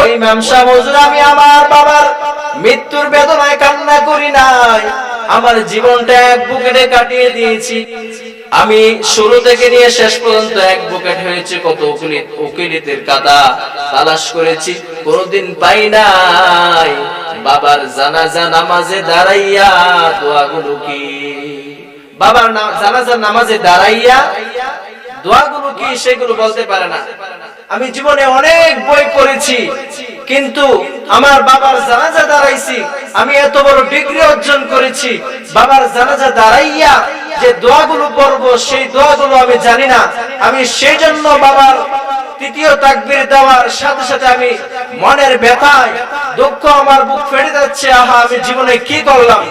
ওই ইমাম সাহেব হুজুর আমি আমার বাবার মৃত্যুর বেদনায় কান্না করি নাই। আমার জীবনটা এক বুকেটে কাটিয়ে দিয়েছি। আমি শুরু থেকে নিয়ে শেষ পর্যন্ত এক বুকেট হয়েছে, কত উকিলিতের কাদা তালাশ করেছি, কোনদিন পাই নাই। বাবার জানাজা নামাজে দাঁড়াইয়া দোয়াগুলো কি? বাবার জানাজার নামাজে দাঁড়াইয়া দোয়াগুলো কি? সেগুলো বলতে পারে না। আমি জীবনে অনেক বই পড়েছি কিন্তু আমার বাবার জানাজা দাঁড়াইছি। আমি এত বড় ডিগ্রি অর্জন করেছি। বাবার জানাজা দাঁড়াইয়া যে দোয়াগুলো পড়ব, সেই দোয়াগুলো আমি জানি না। আমি সেই জন্য বাবার তৃতীয় তাকবীর দেওয়ার সাথে সাথে আমি মনের ব্যথায়, দুঃখ আমার বুক ফেটে যাচ্ছে। আহা, আমি জীবনে কি করলাম?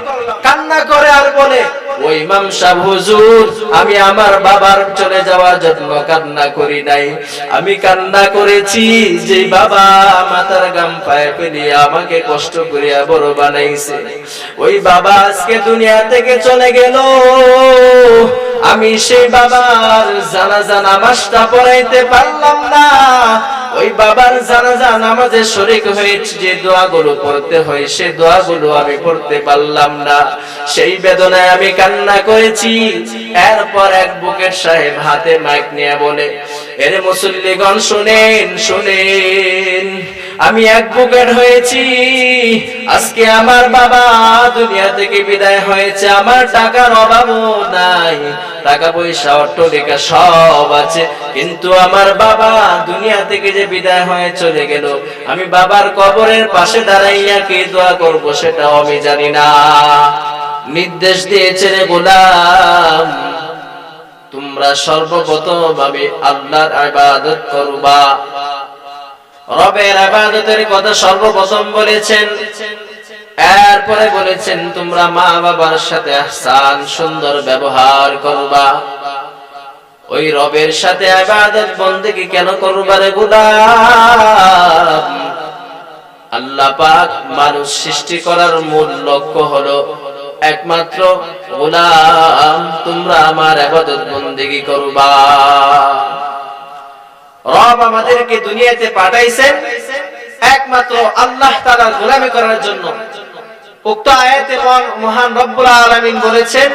কান্না করে আর বলে ওই ইমাম সাহেব, হুজুর, আমি আমার বাবার চলে যাওয়ার জন্য কান্না করি নাই। আমি কান্না করেছি যে বাবা মাথার গাম পায়ে ফেলিয়ে আমাকে কষ্ট করিয়া বড় বানাইছে। ওই বাবা আজকে দুনিয়া থেকে চলে গেল। আমি সেই বাবার পড়াইতে পারলাম না। ওই বাবার শরিক হয়েছে যে দোয়াগুলো পড়তে হয়, সে দোয়াগুলো আমি পড়তে পারলাম না। সেই বেদনায় আমি কান্না করেছি। এরপর এক বুকের সাহেব হাতে মাইক নিয়ে বলে, এর মুসল্লিগণ, শুনেন শুনেন আমি বুকেট হয়েছি। আজকে আমার বাবা দুনিয়া থেকে বিদায় হয়েছে। আমার টাকার অভাবও নাই। টাকা পয়সা অট্টলিকা সব আছে। কিন্তু আমার বাবা দুনিয়া থেকে যে বিদায় হয়ে চলে গেল, আমি বাবার কবরের পাশে দাঁড়াইয়া কে দোয়া করব সেটাও আমি জানি না। নির্দেশ দিয়েছে রে গোলাম, তোমরা সর্বপ্রথম আমি আল্লাহর ইবাদত করবা। রবের আবাদতের কথা সর্বপ্রথম বলেছেন। এরপরে বলেছেন, তোমরা মা বাবার সাথে আহসান, সুন্দর ব্যবহার করবা। ওই রবের সাথে আবাদত বন্দেগী কেন করবা রে গোলাম? আল্লাহ পাক মানুষ সৃষ্টি করার মূল লক্ষ্য হলো একমাত্র গোলাম, তোমরা আমার আবাদত বন্দেগী করবা। রব আমাদেরকে দুনিয়াতে পাঠাইছেন। একমাত্র আল্লাহ তাআলার গোলামি করার জন্য। উক্ত আয়াতে মহান- রব্বুল আলামিন বলেছেন,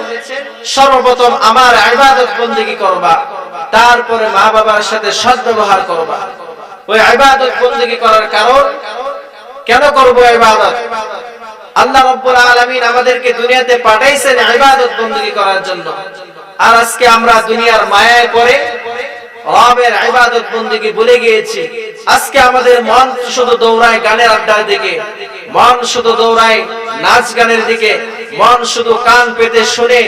সর্বপ্রথম আমার ইবাদত বন্দেগী করবা, তারপরে মা বাবার সাথে সদ্ব্যবহার করবা। ওই ইবাদত বন্দেগী করার কারণ কেন করব ইবাদত? আল্লাহ রব্বুল আলামিন আমাদেরকে দুনিয়াতে পাঠাইছেন ইবাদত বন্দেগী করার জন্য। আর আজকে আমরা দুনিয়ার মায়ায় পড়ে রবের ইবাদত বন্দেগী ভুলে গিয়েছি। আজকে আমাদের মন শুধু দৌড়ায় গানের আড্ডার দিকে। মন শুধু দৌড়ায় নাচ গানের দিকে। মন শুধু কান পেতে শুনে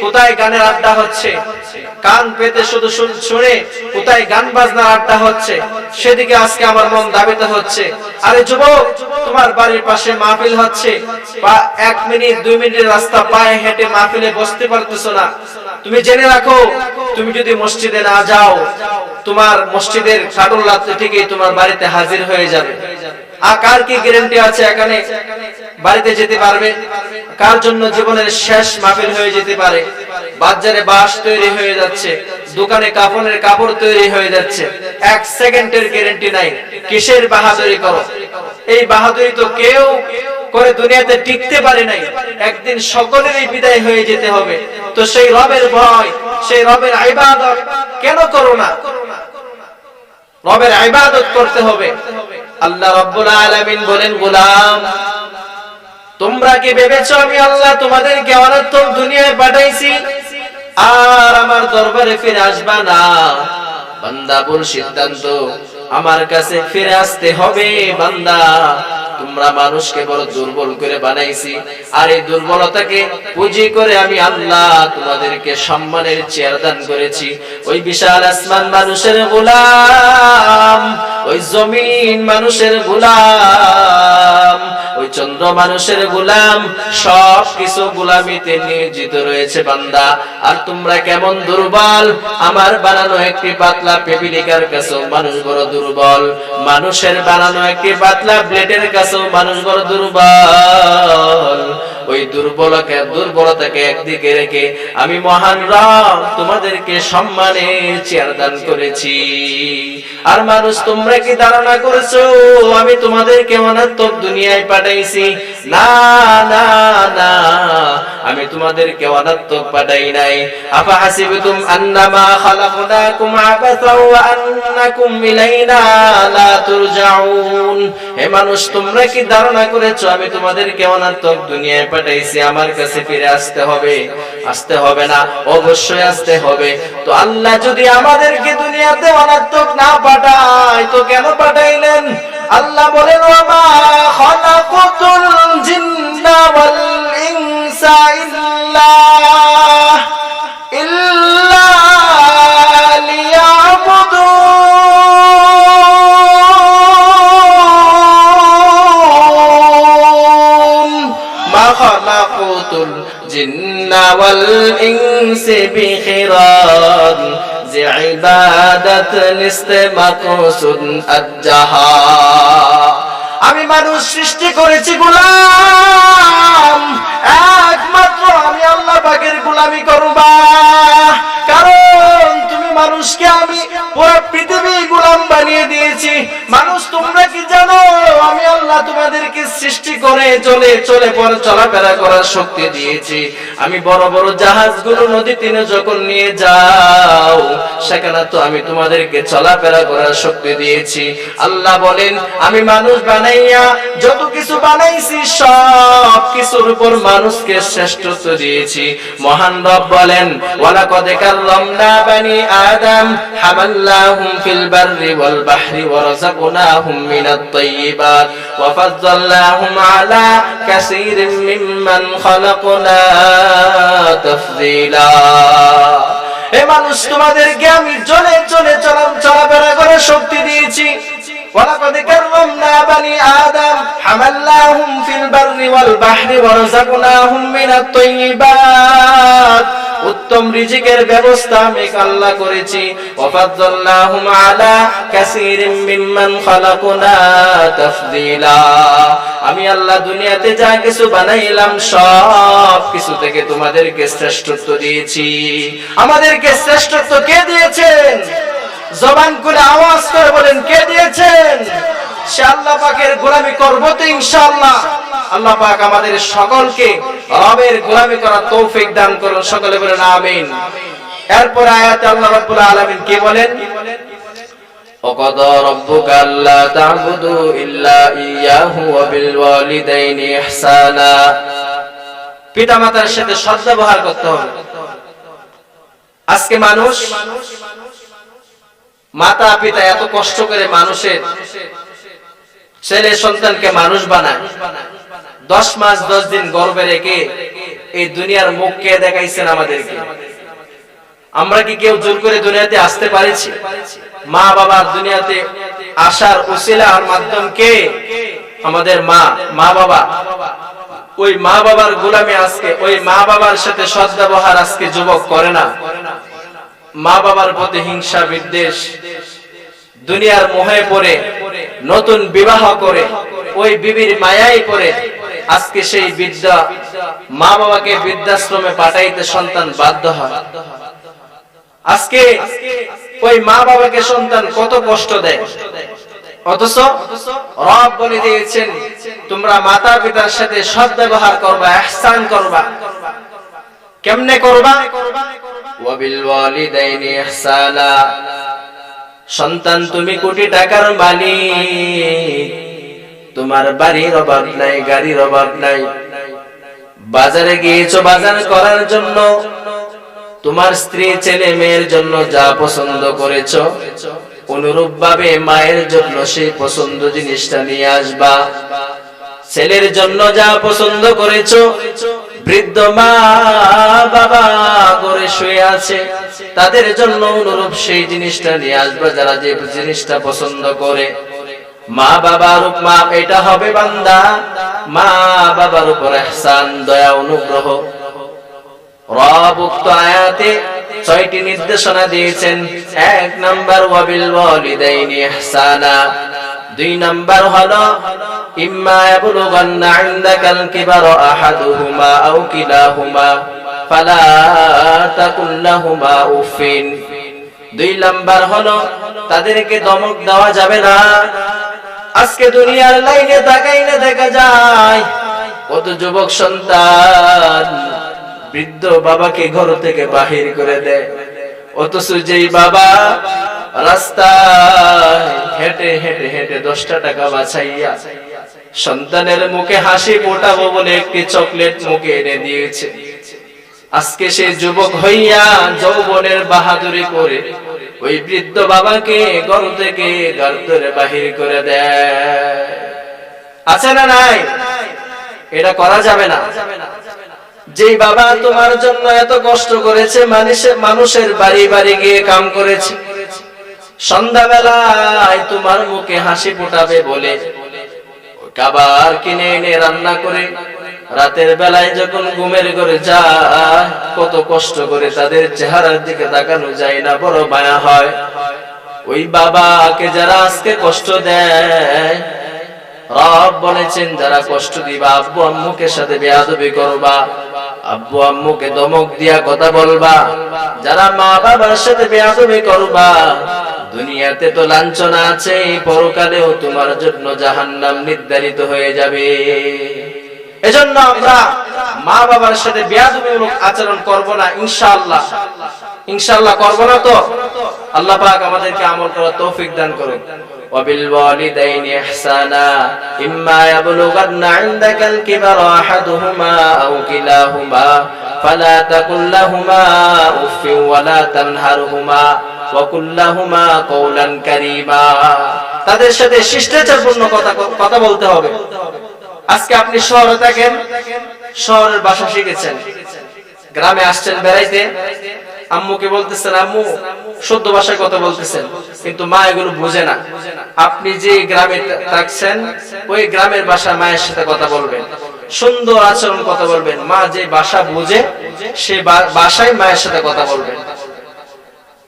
কোথায় গানের আড্ডা হচ্ছে? কান পেতে শুধু শুনে কোথায় গান বাজনার আড্ডা হচ্ছে? সেদিকে আজকে আমার মন দাবিত হচ্ছে। আরে যুবক, তোমার বাড়ির পাশে মাহফিল হচ্ছে। বা এক মিনিট, দুই মিনিটের রাস্তা পায়ে হেঁটে মাহফিলে বসতে পারতেছো না। তুমি জেনে রাখো, তুমি যদি মসজিদে না যাও, তোমার মসজিদের কাটল রাত্রে ঠিকই তোমার বাড়িতে হাজির হয়ে যাবে। আর কার কি গ্যারান্টি আছে এখানে? বাড়িতে যেতে পারবে? কার জন্য জীবনের শেষ মাহফিল হয়ে যেতে পারে? বাজারে বাস তৈরি হয়ে যাচ্ছে, দোকানে কাপড়ের কাপড় তৈরি হয়ে যাচ্ছে। এক সেকেন্ডের গ্যারান্টি নাই। কিসের বাহাদুরি করো? এই বাহাদুরি তো কেউ করে দুনিয়াতে টিকতে পারে নাই। একদিন সকলেরই বিদায় হয়ে যেতে হবে। তো সেই রবের ভয়, সেই রবের ইবাদত কেন করো না? রবের ইবাদত করতে হবে। আল্লাহ রব্বুল আলামিন বলেন, গোলাম, তোমরা কি ভেবেছো আমি আল্লাহ তোমাদেরকে অনর্থক দুনিয়ায় পাঠাইছি? আর আমার দরবারে ফিরে আসবা না। বান্দা সিদ্ধান্ত, আমার কাছে ফিরে আসতে হবে বান্দা। তোমরা মানুষকে বড় দুর্বল করে বানাইছি। আর এই দুর্বলতাকে পুঁজি করে আমি আল্লাহ তোমাদেরকে সম্মানের চেয়ার দান করেছি। ওই বিশাল আসমান মানুষের গোলাম, ওই জমিন মানুষের গোলাম, ওই চন্দ্র মানুষের গোলাম সব কিছু গোলামিতে নিয়োজিত রয়েছে বান্দা। আর তোমরা কেমন দুর্বল? আমার বানানো একটি পাতলা পেপিলিকার কাছেও মানুষ বড় দুর্বল। মানুষের বানানো একটি পাতলা ব্লেডের কাছেও মানুষ বড় দুর্বল। ওই দুর্বলকে দুর্বলতাকে একদিকে রেখে আমি মহান রব তোমাদেরকে সম্মানের চেয়ার দান করেছি। আর মানুষ, তোমরা কি ধারণা করেছ? আমি তোমাদেরকে অনাত্মক দুনিয়ায় পাঠাইছি। না না না, আমি তোমাদেরকে অনাত্মক পাঠাই নাই। আফা হাসিবতুম আন্নামা খালাকনাকুম আবাসা ওয়া আন্নাকুম ইলাইনা লা তুরজাউন। হে মানুষ, তোমরা কি ধারণা করেছ? আমি তোমাদেরকে অনাত্মক দুনিয়ায় পাঠাইছি, আমার কাছে ফিরে আসতে হবে। আসতে হবে না, অবশ্যই আসতে হবে। তো আল্লাহ যদি আমাদেরকে দুনিয়াতে অনাত্মক না পাঠায়, তো কেন পাঠাইলেন? আল্লাহ বলেন ওমা খালাকুতুল জিন্না ওয়াল ইনসা ইল্লা আমি মানুষ সৃষ্টি করেছি গোলাম। একমাত্র আমি আল্লাহ পাকের গোলামি করবা। কারণ তুমি মানুষকে আমি পুরো পৃথিবী গোলাম বানিয়ে দিয়েছি। মানুষ তোমরা কি জানো? আমি আল্লাহ তোমাদেরকে সৃষ্টি করে চলে চলে পরে চলাফেরা করার শক্তি দিয়েছি। আমি বড় বড় জাহাজগুলো নদী তীরে যখন নিয়ে যাও, সেখানে তো আমি তোমাদেরকে চলাফেরা করার শক্তি দিয়েছি। আল্লাহ বলেন, আমি মানুষ বানাইয়া যত কিছু বানাইছি, সব কিছুর উপর মানুষকে শ্রেষ্ঠত্ব দিয়েছি। মহান রব বলেন, ওয়ালাকাদ কাররামনা বানি আদম, হামাল্লাহুম ফিল বাররি ওয়াল বাহরি ওয়া রাযাকনাহুম মিনাত তাইয়্যিবাত ওয়া وفضلناهم على كثير ممن خلقنا تفضيلا এ মানুষ, তোমাদেরকে আমি চলে চলে চলাম চলাফেরা করে শক্তি দিয়েছি। ولقد كرمنا بني آدم حملناهم في البر والبحر ورزقناهم من الطيبات উত্তম রিজিকের ব্যবস্থা আমি আল্লাহ করেছি ওয়াফাজ্জালনাহুম আলা কাসীরিম মিম্মান খালাকনা তাফদীলা আমি আল্লাহ দুনিয়াতে যা কিছু বানাইলাম সব কিছু থেকে তোমাদেরকে শ্রেষ্ঠত্ব দিয়েছি আমাদেরকে শ্রেষ্ঠত্ব কে দিয়েছেন জবান করে আওয়াজ করে বলেন কে দিয়েছেন সে আল্লাহ পাকের গোলামি করবো তো ইনশাআল্লাহ আল্লাহ পাক আমাদের সকলকে রবের গোলামি করার তৌফিক দান করুন সকলে বলেন আমিন এরপর আয়াতে আল্লাহ রাব্বুল আলামিন কি বলেন وقضى ربك ألا تعبدوا إلا إياه وبالوالدين إحسانا পিতামাতার সাথে সদ্ব্যবহার করতে হবে আজকে মানুষ মাতা পিতা এত কষ্ট করে মানুষের ছেলে সন্তানকে মানুষ বানায়। দশ মাস, দশ দিন গর্বে রেখে এই দুনিয়ার মুখকে দেখাইছেন আমাদেরকে? আমরা কি কেউ জোর করে দুনিয়াতে আসতে পারেছি? মা বাবার দুনিয়াতে আসার উসিলার মাধ্যম কে? আমাদের মা মা বাবা। ওই মা বাবার গোলামি আজকে, ওই মা বাবার সাথে সদ্ব্যবহার আজকে যুবক করে না। মা বাবার প্রতি হিংসা বিদ্বেষ, দুনিয়ার মোহে পড়ে, নতুন বিবাহ করে, ওই বিবির মায়াই পড়ে। আজকে সেই বিদ্যা মা বাবাকে বৃদ্ধাশ্রমে পাঠাইতে সন্তান বাধ্য হয়। আজকে ওই মা বাবাকে সন্তান কত কষ্ট দেয়। অথচ রব বলে দিয়েছেন, তোমরা মাতা পিতার সাথে সৎ ব্যবহার করবা, এহসান করবা। কেমনে করবা? ওয়াবিল ইহসানা। সন্তান, তুমি কোটি টাকার মালিক। তোমার বাড়ির অভাব নাই, গাড়ির অভাব নাই। বাজারে গিয়েছো বাজার করার জন্য। তোমার স্ত্রী, ছেলে, মেয়ের জন্য যা পছন্দ করেছ অনুরূপ ভাবে মায়ের জন্য সেই পছন্দ জিনিসটা নিয়ে আসবা। ছেলের জন্য যা পছন্দ করেছ বৃদ্ধ মা বাবা করে শুয়ে আছে। তাদের জন্য অনুরূপ সেই জিনিসটা নিয়ে আসবে যারা যে জিনিসটা পছন্দ করে। মা বাবার মা এটা হবে বান্দা। মা বাবার উপর এহসান, দয়া, অনুগ্রহ। রব আয়াতে ছয়টি নির্দেশনা দিয়েছেন। এক নাম্বার, ওয়াবিল ওয়ালিদাইনি ইহসানা। দুই নাম্বার হলো ফালা দুই নাম্বার তাদেরকে দমক দেওয়া যাবে না। আজকে দুনিয়ার লাইনে তাকাইলে দেখা যায়, কত যুবক সন্তান বৃদ্ধ বাবাকে ঘর থেকে বাহির করে দেয়। অথচ যেই বাবা রাস্তায় হেঁটে হেঁটে বাহাদুরি করে ওই বৃদ্ধ বাবাকে থেকে বাহির করে দেয়। আছে না নাই? এটা করা যাবে না। যেই বাবা তোমার জন্য এত কষ্ট করেছে মানুষের বাড়ি বাড়ি গিয়ে কাম করেছে। সন্ধ্যাবেলায় তোমার মুখে হাসি ফোটাবে বলে। খাবার কিনে এনে রান্না করে, রাতের বেলায় যখন ঘুমের ঘরে কত কষ্ট করে তাদের চেহারার দিকে তাকানো যায় না, বড় মায়া হয়। ওই বাবাকে যারা আজকে কষ্ট দেয়, রব বলেছেন, যারা কষ্ট দিবা, আব্বু আম্মুকে সাথে বেয়াদবি করবা, আব্বু আম্মুকে দমক দিয়া কথা বলবা, যারা মা বাবার সাথে বেয়াদবি করবা দুনিয়াতে তো লাঞ্ছনা আছে পরকালেও তোমার জন্য জাহান্নাম নির্ধারিত হয়ে যাবে এজন্য আমরা মা বাবার সাথে বেয়াদবিমূলক আচরণ করব না ইনশাআল্লাহ ইনশাআল্লাহ করব না তো আল্লাহ পাক আমাদেরকে আমল করার তৌফিক দান করুন وبالوالدين إحسانا إما يبلغن عندك الكبر أحدهما أو كلاهما فلا تقل لهما أف ولا تنهرهما তাদের সাথে শিষ্টাচারপূর্ণ কথা কথা বলতে হবে। আজকে আপনি শহরে থাকেন, শহরের বাসা শিখেছেন। গ্রামে আসছেন বেড়াইতে, আম্মুকে বলতেছেন, আম্মু শুদ্ধ ভাষায় কথা বলতেছেন, কিন্তু মা এগুলো বোঝে না। আপনি যে গ্রামে থাকছেন, ওই গ্রামের ভাষা মায়ের সাথে কথা বলবেন। সুন্দর আচরণ কথা বলবেন। মা যে ভাষা বোঝে, সে ভাষায় মায়ের সাথে কথা বলবেন।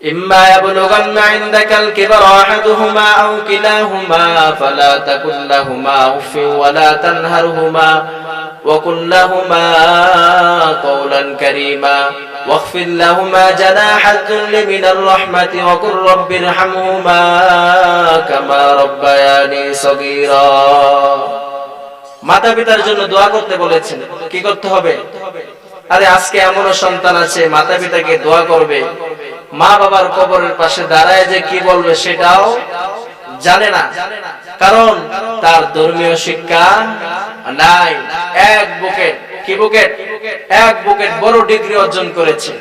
إما يبلغن عندك الكبر أحدهما أو كلاهما فلا تقل لهما أف ولا تنهرهما وقل لهما قولا كريما واخفض لهما جناح الذل من الرحمة وقل رب ارحمهما كما ربياني صغيرا মাতা পিতার জন্য দোয়া করতে বলেছেন কি করতে হবে আরে আজকে এমনও সন্তান আছে মাতা পিতাকে দোয়া করবে মা বাবার কবরের পাশে দাঁড়ায় যে কি বলবে সেটাও জানে না। কারণ তার ধর্মীয় শিক্ষা নাই। এক বুকেট, কি বুকেট? এক বুকেট বড় ডিগ্রি অর্জন করেছে।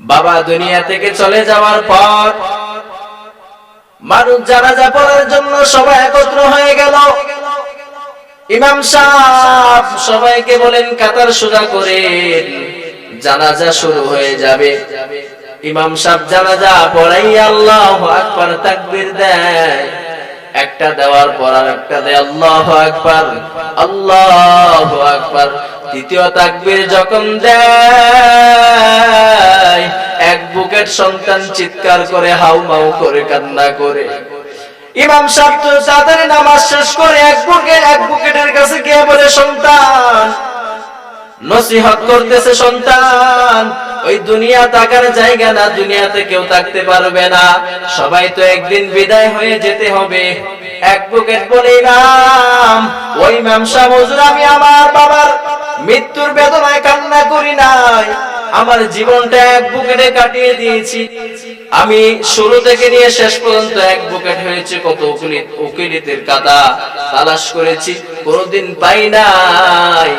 বাবা দুনিয়া থেকে চলে যাওয়ার পর মানুষ জানাজা পড়ার জন্য সবাই একত্র হয়ে গেল। ইমাম সাহেব সবাইকে বলেন, কাতার সোজা করে জানাজা শুরু হয়ে যাবে। ইমাম সাহেব জানাজা পড়াই আল্লাহ আকবার, তাকবীর দেয়। একটা দেওয়ার পর আর একটা দেয়, আল্লাহ আকবার আল্লাহ আকবার। তৃতীয় তাকবীর যখন দেয়, এক বুকেট সন্তান চিৎকার করে হাউ মাউ করে, কান্না করে। ইমাম সাহেব তো নামাজ শেষ করে, এক বুকেট এক বুকেটের কাছে গিয়ে বলে, সন্তান নসিহত করতেছে সন্তান। ওই দুনিয়া তাকার জায়গা না, দুনিয়াতে কেউ থাকতে পারবে না। সবাই তো একদিন বিদায় হয়ে যেতে হবে। এক বুকেট বলে নাম ওই মামসা মজুর আমি আমার বাবার মৃত্যুর বেদনায় কান্না করি নাই। আমার জীবনটা এক বুকেটে কাটিয়ে দিয়েছি। আমি শুরু থেকে নিয়ে শেষ পর্যন্ত এক বুকেট হয়েছে, কত উকিলিত উকিলিতের কাদা তালাশ করেছি। কোনদিন পাই নাই,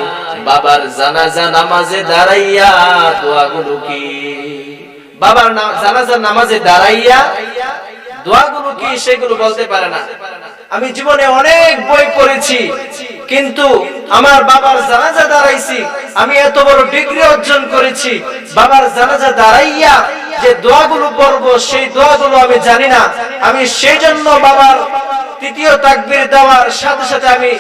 বাবার জানাজা নামাজে দাঁড়াইয়া দোয়াগুলো কি? বাবার জানাজা নামাজে দাঁড়াইয়া দোয়াগুলো কি সেগুলো বলতে পারে না। আমি জীবনে অনেক বই পড়েছি, কিন্তু আমার বাবার জানাজা দাঁড়াইছি, আমি এত বড় ডিগ্রি অর্জন করেছি, বাবার জানাজা দাঁড়াইয়া যে দোয়াগুলো পড়ব, সেই দোয়াগুলো আমি জানি না। আমি সেই জন্য বাবার তৃতীয় তাকবীর দেওয়ার সাথে সাথে আমি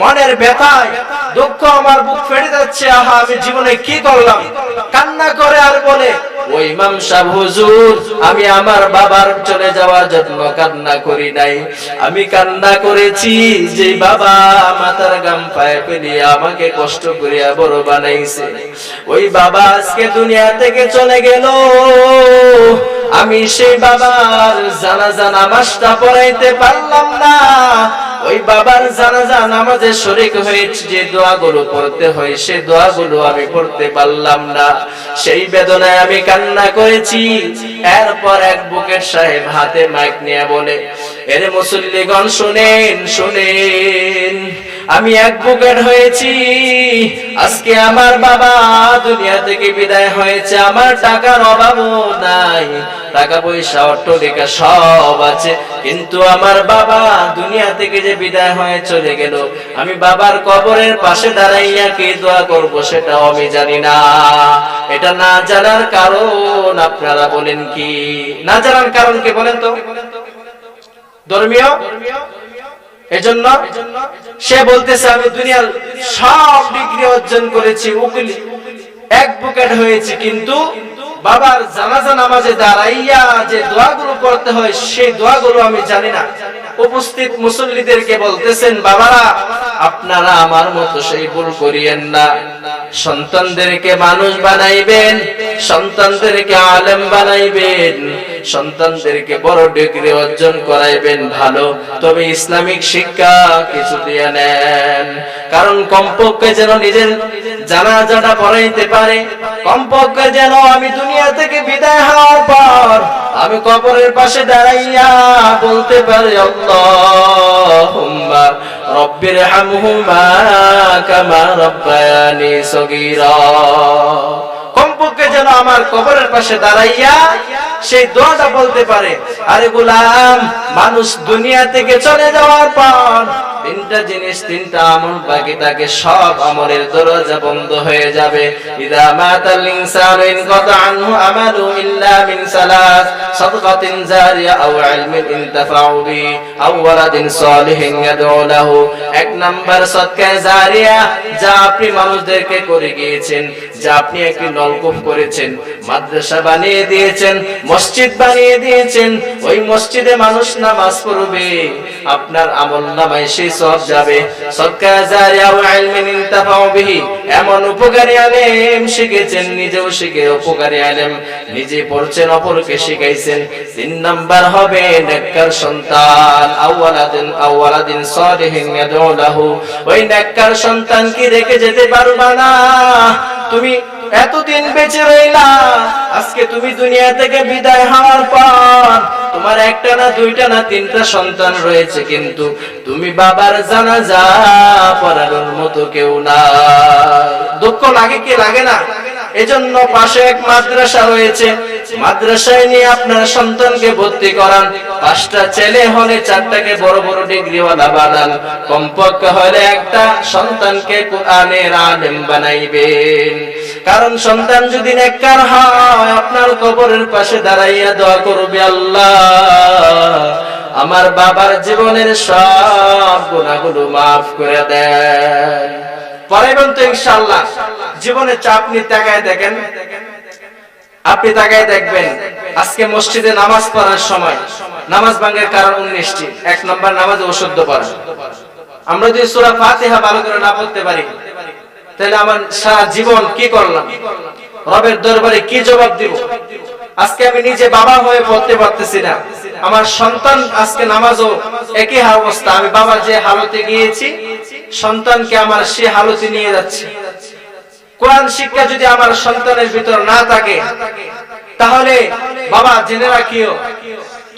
মনের ব্যথায়, দুঃখ আমার বুক ফেটে যাচ্ছে। আহা, আমি জীবনে কি করলাম? কান্না করে আর বলে ও ইমাম হুজুর আমি আমার বাবার চলে যাওয়ার জন্য কান্না করি নাই। আমি কান্না করেছি, যে বাবা মাথার গাম পায়ে ফেলিয়ে আমাকে কষ্ট করিয়া বড় বানাইছে। ওই বাবা আজকে দুনিয়া থেকে চলে গেল। আমি সেই বাবার জানাজা নামাজটা পড়াইতে পারলাম না। ওই বাবার জানাজা নামাজে শরিক হয়েছে যে দোয়াগুলো পড়তে হয়, সে দোয়াগুলো আমি পড়তে পারলাম না। সেই বেদনায় আমি কান্না করেছি। এরপর এক বুকের সাহেব হাতে মাইক নিয়ে বলে, এর মুসল্লিগণ, শুনেন শুনেন। আমি বুকেট হয়েছি। আজকে আমার বাবা দুনিয়া থেকে বিদায় হয়েছে। আমার টাকার অভাবও নাই। টাকা পয়সা, অট্টলিকা সব আছে। কিন্তু আমার বাবা দুনিয়া থেকে যে বিদায় হয়ে চলে গেল, আমি বাবার কবরের পাশে দাঁড়াইয়া কে দোয়া করব সেটাও আমি জানি না। এটা না জানার কারণ আপনারা বলেন কি? না জানার কারণ কে বলেন তো? ধর্মীয়? এজন্য সে বলতেছে, আমি দুনিয়ার সব ডিগ্রি অর্জন করেছি, উকিল এক পকেট হয়েছে, কিন্তু বাবার জানাজা নামাজে দাঁড়াইয়া যে দোয়াগুলো করতে হয়, সেই দোয়াগুলো আমি জানি না। উপস্থিত মুসল্লিদেরকে বলতেছেন, বাবারা, আপনারা আমার মতো সেই ভুল করিয়েন না। সন্তানদেরকে মানুষ বানাইবেন, সন্তানদেরকে আলেম বানাইবেন, সন্তানদেরকে বড় ডিগ্রি অর্জন করাইবেন ভালো। তবে ইসলামিক শিক্ষা কিছু দিয়ে নেন। কারণ কমপক্ষে যেন নিজের জানাজাটা পড়াইতে পারে। কমপক্ষে যেন আমি দুনিয়া থেকে বিদায় হওয়ার পর আমি কবরের পাশে দাঁড়াইয়া বলতে পারি আল্লাহুম্মা رب ارحمهما কামা ربياني صغيرا কমপক্ষে যেন আমার কবরের পাশে দাঁড়াইয়া সেই দোয়াটা বলতে পারে, আরে গোলাম, মানুষ দুনিয়া থেকে চলে যাওয়ার পর তিনটা জিনিস, তিনটা আমল, বাকি থাকে সব আমলের দরজা বন্ধ হয়ে যাবে। ইদা মাতাল ইন আনহু আমালু ইল্লা মিন সালাস জারিয়া আও ইলমিন ইনতাফাউ বি, আও ওয়ালাদিন সালিহিন ইয়াদউ লাহু। এক নাম্বার জারিয়া, যা আপনি মানুষদেরকে করে গিয়েছেন, যা আপনি একটি নলকূপ করেছেন, মাদ্রাসা বানিয়ে দিয়েছেন মসজিদ বানিয়ে দিয়েছেন, ওই মসজিদে মানুষ নামাজ পড়বে। আপনার আমল নামায় সেই সব যাবে। এমন উপকারী আলেম শিখেছেন, নিজেও শিখে উপকারী আলেম। নিজে পড়ছেন, অপরকে শিখাইছেন। তিন নাম্বার হবে নেককার সন্তান। আউয়ালাদিন আউয়ালাদিন সালিহিন ওই নেককার সন্তান কি রেখে যেতে পারবা না? তুমি এতদিন বেঁচে রইলা আজকে তুমি দুনিয়া থেকে বিদায় হওয়ার পর তোমার একটা না দুইটা না তিনটা সন্তান রয়েছে, কিন্তু তুমি বাবার জানা যা পড়ানোর মতো কেউ না দুঃখ লাগে কি? লাগে না? এজন্য পাশে এক মাদ্রাসা রয়েছে। মাদ্রাসায় নিয়ে আপনার সন্তানকে ভর্তি করান। পাঁচটা ছেলে হলে চারটাকে বড় বড় ডিগ্রিওয়ালা বানান। কমপক্ষে হলে একটা সন্তানকে কোরআনের আলেম বানাইবেন। কারণ সন্তান যদি নেককার হয়, আপনার কবরের পাশে দাঁড়াইয়া দোয়া করবে আল্লাহ। আমার বাবার জীবনের সব গুণাগুলো মাফ করে দেন। পড়াইবেন তো জীবনে চাপ নিয়ে তাকায় দেখেন। আপনি তাকায় দেখবেন, আজকে মসজিদে নামাজ পড়ার সময়, নামাজ কারণ উনিশটি। এক নম্বর অশুদ্ধ পড়া। আমরা যদি সূরা ফাতিহা ভালো করে না পড়তে পারি, তাহলে আমার সারা জীবন কি করলাম? রবের দরবারে কি জবাব দিব? আজকে আমি নিজে বাবা হয়ে পড়তে পারতেছি না। আমার সন্তান আজকে নামাজও একই অবস্থা। আমি বাবা যে হালতে গিয়েছি সন্তানকে আমার সে হালতে নিয়ে যাচ্ছে। কোরআন শিক্ষা যদি আমার সন্তানের ভিতর না থাকে, তাহলে বাবা, জেনে রাখিও,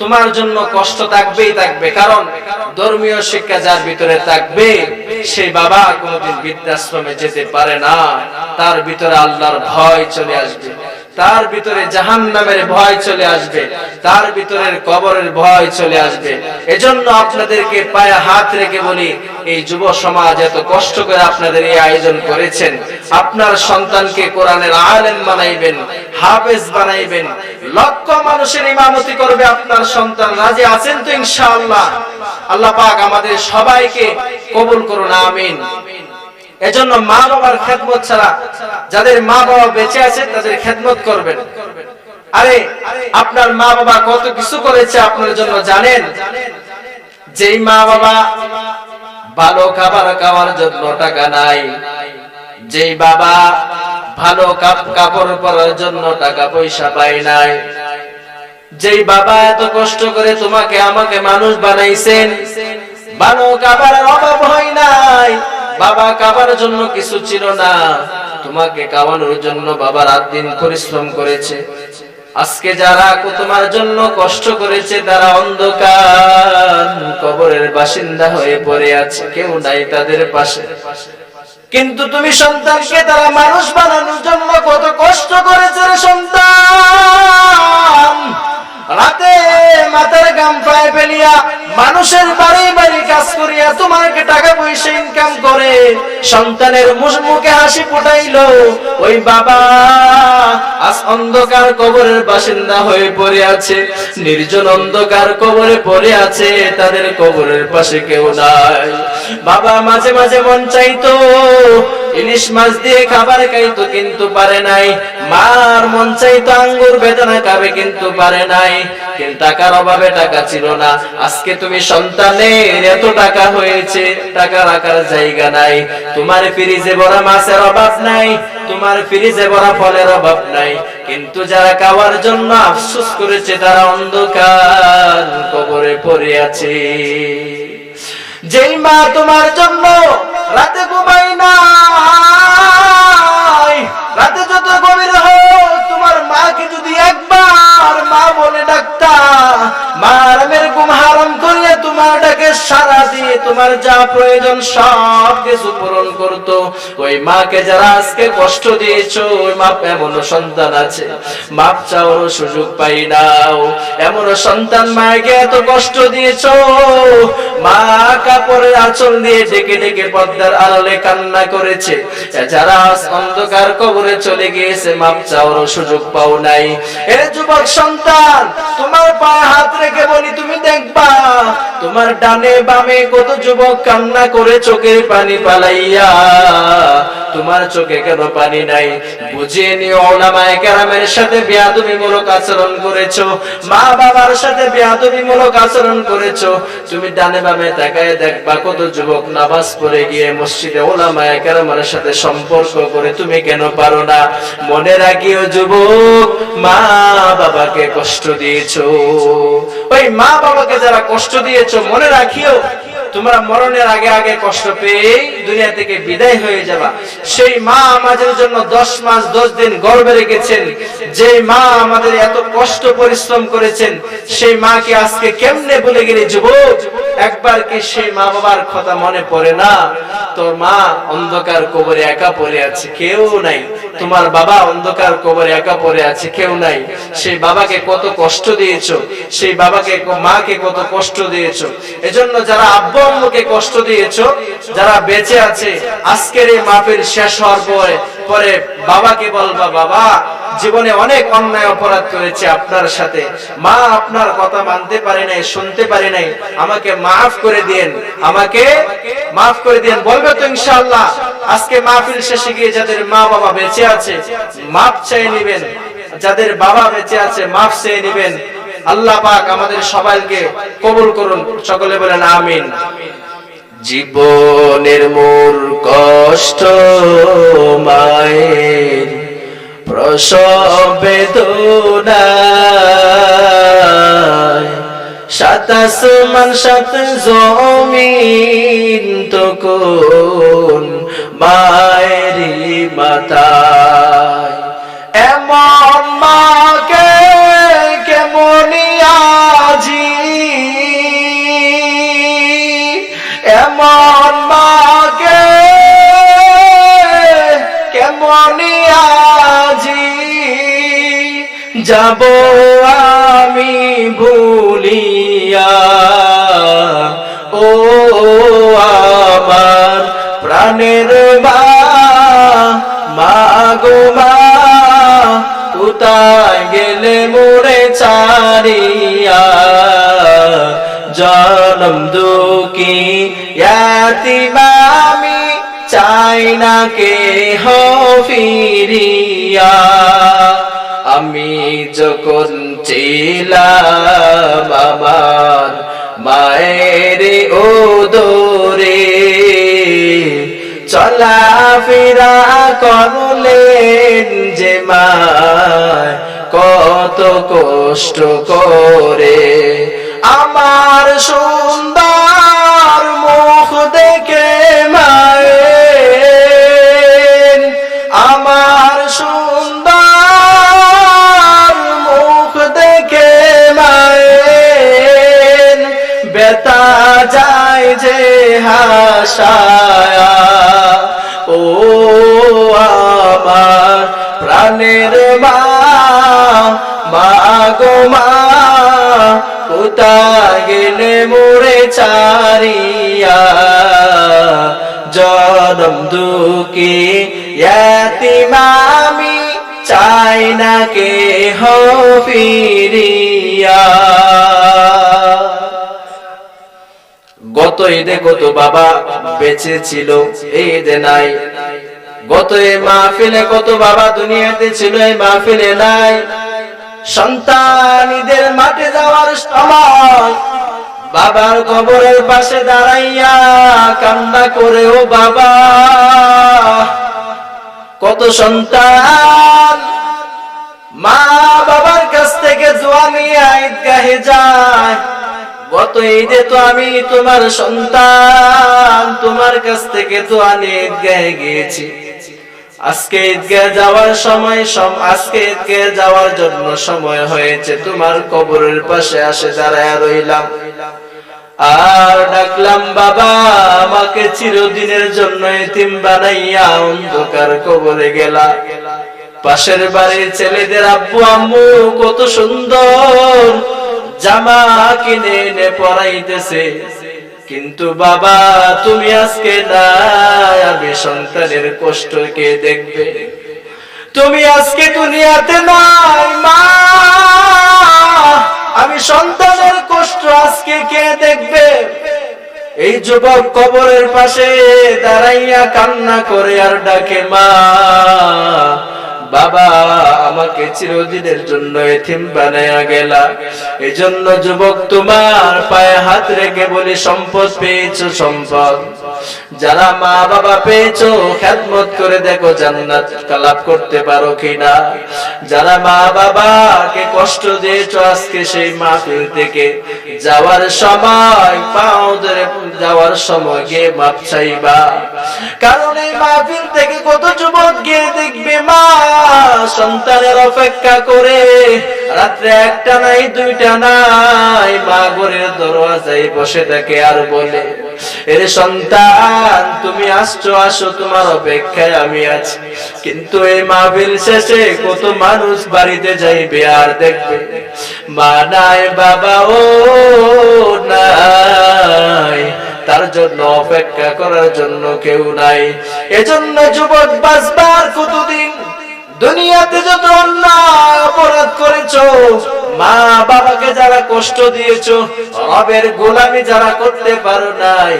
তোমার জন্য কষ্ট থাকবেই থাকবে, কারণ ধর্মীয় শিক্ষা যার ভিতরে থাকবে, সেই বাবা কোনোদিন বৃদ্ধাশ্রমে যেতে পারে না। তার ভিতরে আল্লাহর ভয় চলে আসবে। তার ভিতরে জাহান নামের ভয় চলে আসবে, তার ভিতরের কবরের ভয় চলে আসবে। এজন্য আপনাদেরকে পায়ে হাত রেখে বলি, এই যুব সমাজ এত কষ্ট করে আপনাদের এই আয়োজন করেছেন। আপনার সন্তানকে কোরআনের আলেম বানাইবেন, হাফেজ বানাইবেন, লক্ষ মানুষের ইমামতি করবে আপনার সন্তান। রাজি আছেন তো ইনশাআল্লাহ? আল্লাহ পাক আমাদের সবাইকে কবুল করুন, আমিন। এজন্য মা বাবার খেদমত ছাড়া যাদের মা বাবা বেঁচে আছে তাদের খেদমত করবেন। আরে, আপনার মা বাবা কত কিছু করেছে আপনার জন্য জানেন? যেই মা বাবা ভালো খাবার খাওয়ার জন্য টাকা নাই, যেই বাবা ভালো কাপড় পরার জন্য টাকা পয়সা পায় নাই, যেই বাবা এত কষ্ট করে তোমাকে আমাকে মানুষ বানাইছেন, ভালো খাবারের অভাব হয় নাই। বাবা খাবার জন্য কিছু ছিল না। তোমাকে খাওয়ানোর জন্য বাবা রাত দিন পরিশ্রম করেছে। আজকে যারা তোমার জন্য কষ্ট করেছে, তারা অন্ধকার। কবরের বাসিন্দা হয়ে পড়ে আছে, কেউ নাই তাদের পাশে। কিন্তু তুমি সন্তানকে তারা মানুষ বানানোর জন্য কত কষ্ট করেছে সন্তান। রাতে মাথার গাম পায়ে ফেলিয়া মানুষের বাড়ি বাড়ি কাজ করিয়া তোমাকে টাকা পয়সা ইনকাম করে। সন্তানের মুখ- হাসি ফুটাইলো। ওই বাবা আজ অন্ধকার কবরের বাসিন্দা হয়ে পড়ে আছে। নির্জন অন্ধকার কবরে পড়ে আছে। তাদের কবরের পাশে কেউ নাই। বাবা মাঝে মাঝে মন চাইতো ইলিশ মাছ দিয়ে খাবার খাইতো কিন্তু পারে নাই। মার মন চাইতো আঙ্গুর বেদনা খাবে কিন্তু পারে নাই। টাকার অভাবে টাকা ছিল না। আজকে তুমি সন্তানের এত টাকা হয়েছে, টাকা রাখার জায়গা নাই। তোমার ফ্রিজে ভরা মাছের অভাব নাই, তোমার ফ্রিজে ভরা ফলের অভাব নাই। কিন্তু যারা খাওয়ার জন্য আফসোস করেছে, তারা অন্ধকার কবরে পড়ে আছে। যেই মা তোমার জন্য রাতে ঘুমাই নাই। রাতে যত গভীর হোক, তোমার মাকে যদি একবার মা বলে ডাক্তার মা আরামের ঘুম হারাম করিয়া সারা দিয়ে তোমার যা প্রয়োজন সব কিছু পূরণ করতো। ওই মাকে যারা আজকে কষ্ট দিয়েছ, ওই মা এমন সন্তান আছে। মাপ চাওয়ার সুযোগ পাই নাও। এমন সন্তান মাকে এত কষ্ট দিয়েছ। মা কাপড়ের দিয়ে ডেকে ডেকে পদ্মার আড়ালে কান্না করেছে। যারা অন্ধকার কবরে চলে গিয়েছে, মাপ চাওয়ার সুযোগ পাও নাই। এর যুবক সন্তান, তোমার পায়ে হাত রেখে বলি, তুমি দেখবা, তোমার ডানে বামে কত যুবক কান্না করে চোখের পানি পালাইয়া তোমার চোখে কেন পানি নাই? বুঝিয়ে নিও, ওলামায়ে কেরামের সাথে বেয়াদবিমূলক আচরণ করেছ। মা বাবার সাথে বেয়াদবিমূলক আচরণ করেছ। তুমি ডানে বামে তাকায় দেখবা কত যুবক নামাজ পড়ে গিয়ে মসজিদে ওলামায়ে কেরামের সাথে সম্পর্ক করে তুমি কেন পারো না? মনে রাখিও যুবক, মা বাবাকে কষ্ট দিয়েছ। ওই মা বাবাকে যারা কষ্ট দিয়েছ, মনে রাখিও do. তোমরা মরণের আগে আগে কষ্ট পেয়ে দুনিয়া থেকে বিদায় হয়ে যাবা। সেই মা আমাদের জন্য দশ মাস, দশ দিন গর্বে রেখেছেন। যে মা আমাদের এত কষ্ট পরিশ্রম করেছেন, সেই মাকে আজকে কেমনে ভুলে গেলে যুবক? একবার কি সেই মা বাবার কথা মনে পড়ে না? তোর মা অন্ধকার কবরে একা পড়ে আছে, কেউ নাই। তোমার বাবা অন্ধকার কবরে একা পড়ে আছে, কেউ নাই। সেই বাবাকে কত কষ্ট দিয়েছ, সেই বাবাকে, মাকে কত কষ্ট দিয়েছ। এজন্য যারা আব্বু আম্মুকে কষ্ট দিয়েছ? যারা বেঁচে আছে, আজকের এই মাপের শেষ হওয়ার পরে পরে বাবাকে বলবা, বাবা, জীবনে অনেক অন্যায় অপরাধ করেছে আপনার সাথে। মা আপনার কথা মানতে পারে নাই, শুনতে পারে নাই। আমাকে মাফ করে দিন আমাকে মাফ করে দিন বলবে তো ইনশাআল্লাহ, আজকে মাহফিল শেষে গিয়ে যাদের মা বাবা বেঁচে আছে মাফ চেয়ে নেবেন। যাদের বাবা বেঁচে আছে মাফ চেয়ে নেবেন। আল্লাহ পাক আমাদের সবাইকে কবুল করুন। সকলে বলেন আমিন। জীবনের মূল কষ্ট মায়ের প্রসব বেদনায় সাত সাত জমিন তো কোন মায়েরই মাথায়। এমন যাব আমি ভুলিয়া। ও আমার প্রাণের মা মা কোথায় গেলে মোরে চারিয়া জনম দুঃখী ইয়াতিমামি চাই না কে হো ফিরিয়া। আমি যখন ছিলাম আমার মায়ের ওদরে চলা ফেরা করলেন যে মায় কত কষ্ট করে। আমার সুন্দর মুখ দেখে যায় যে হাসায়া। ও আমার প্রাণের মা মা গো মা গেলে মোরে চারিয়া? জনম দুঃখী ইয়াতিমামি চাই না কে হফিরিয়া গত ঈদে কত বাবা বেঁচে ছিল, এই ঈদে নাই। গত এই মাহফিলে কত বাবা দুনিয়াতে ছিল, এই মাহফিলে নাই। সন্তান ঈদের মাঠে যাওয়ার সময় বাবার কবরের পাশে দাঁড়াইয়া কান্না করে, ও বাবা, কত সন্তান! মা বাবার কাছ থেকে জোয়া নিয়ে ঈদগাহে যায়। গত ঈদে তো আমি তোমার সন্তান, তোমার কাছ থেকে দোয়া নিয়ে ঈদগাহে গিয়েছি। আজকে ঈদগাহ যাওয়ার সময় সম- আজকে ঈদগাহ যাওয়ার জন্য সময় হয়েছে। তোমার কবরের পাশে আসে দাঁড়ায় রইলাম। আর ডাকলাম, বাবা, আমাকে চিরদিনের জন্য এতিম বানাইয়া অন্ধকার কবরে গেলা। পাশের বাড়ির ছেলেদের আব্বু, আম্মু কত সুন্দর জামা কিনে এনে পরাইতেছে কিন্তু বাবা, তুমি আজকে নাই, আমি সন্তানের কষ্ট কে দেখবে? তুমি আজকে দুনিয়াতে নাই, মা! আমি সন্তানের কষ্ট আজকে কে দেখবে? এই যুবক কবরের পাশে দাঁড়াইয়া কান্না করে আর ডাকে, মা বাবা, আমাকে চিরদিনের জন্য এথিম বানায়া গেলা। এই জন্য যুবক, তোমার পায়ে হাত রেখে বলি, সম্পদ পেয়েছ, সম্পদ। যারা মা বাবা পেয়েছ, খেদমত করে দেখো জান্নাত কালাপ করতে পারো কিনা। যারা মা বাবাকে কষ্ট দিয়েছ আজকে সেই মাহফিল থেকে, যাওয়ার সময় পাও ধরে যাওয়ার সময় গিয়ে মাপ চাইবা। কারণ এই মাহফিল থেকে কত যুবক গিয়ে দেখবে মা সন্তানের অপেক্ষা করে রাত্রে একটা নাই, দুইটা নাই মা ঘরের দরওয়াজায় বসে থাকে আর বলে, এর সন্তান, তুমি আসছো, আসো, তোমার অপেক্ষায় আমি আছি। কিন্তু এই মাহফিল শেষে কত মানুষ বাড়িতে যাইবে আর দেখবে, মা নাই, বাবা ও নাই। তার জন্য অপেক্ষা করার জন্য কেউ নাই। এজন্য যুবক বাঁচবার কতদিন দুনিয়াতে যত অন্যায় অপরাধ করেছ, মা বাবাকে যারা কষ্ট দিয়েছ, রবের গোলামি যারা করতে পারো নাই,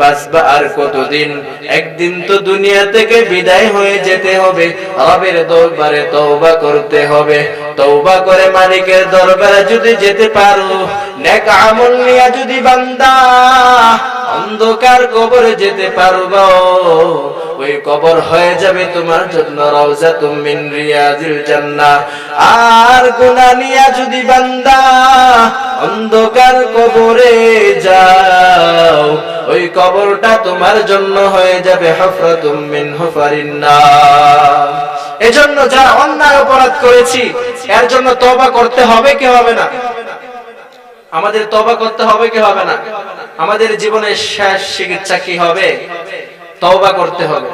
বাঁচবা আর কতদিন? একদিন তো দুনিয়া থেকে বিদায় হয়ে যেতে হবে, রবের দরবারে তওবা করতে হবে। তওবা করে মালিকের দরবারে যদি যেতে পারো, নেক আমল নিয়ে যদি বান্দা অন্ধকার কবরে যেতে পারব। ওই কবর হয়ে যাবে তোমার জন্য রিয়াজিল জান্নাহ। আর গুনাহ নিয়া যদি বান্দা অন্ধকার কবরে যাও, ওই কবরটা তোমার জন্য হয়ে যাবে হুফারিন নার। এজন্য যারা অন্যায় অপরাধ করেছি, এর জন্য তওবা করতে হবে কি হবে না? আমাদের তবা করতে হবে কি হবে না? আমাদের জীবনের শেষ চিকিৎসা কি হবে? তওবা করতে হবে।